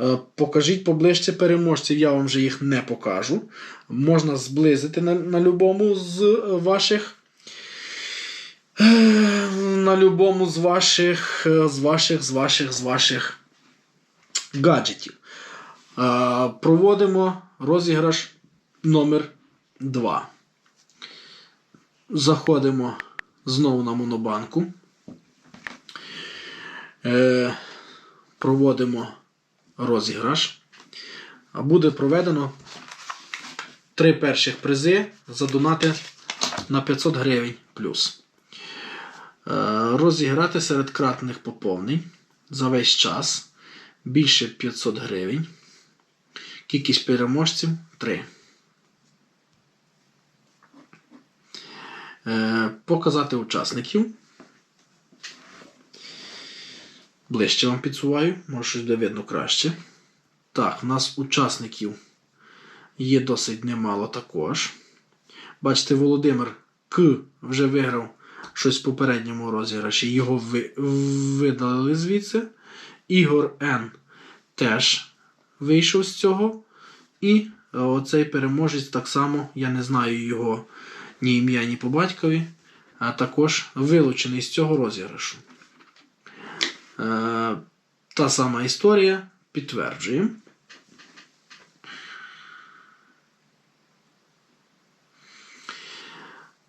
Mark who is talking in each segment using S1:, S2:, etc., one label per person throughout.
S1: Е, Покажіть поближче переможців, я вам вже їх не покажу. Можна зблизити на, на любому з е, ваших. е, На любому з ваших, з ваших, з ваших, з ваших гаджетів. Проводимо розіграш номер 2. Заходимо знову на монобанку. Проводимо розіграш. Буде проведено три перших призи за донати на 500 гривень плюс. Е, розіграти серед кратних поповнень за весь час більше 500 гривень. Кількість переможців 3. Е, показати учасників. Ближче вам підсуваю, може щось буде видно краще. Так, в нас учасників є досить немало також. Бачите, Володимир К вже виграв щось в попередньому розіграші. Його ви, видалили звідси. Ігор Н теж вийшов з цього. І е, оцей переможець так само, я не знаю його ні ім'я, ні по батькові, а також вилучений з цього розіграшу. Е, та сама історія. Підтверджуємо.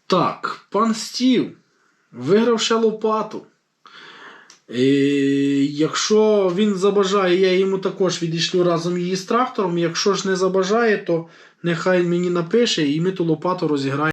S1: Так, пан Стів виграв ще лопату. І якщо він забажає, я йому також відійшлю разом її з трактором. Якщо ж не забажає, то нехай мені напише і ми ту лопату розіграємо.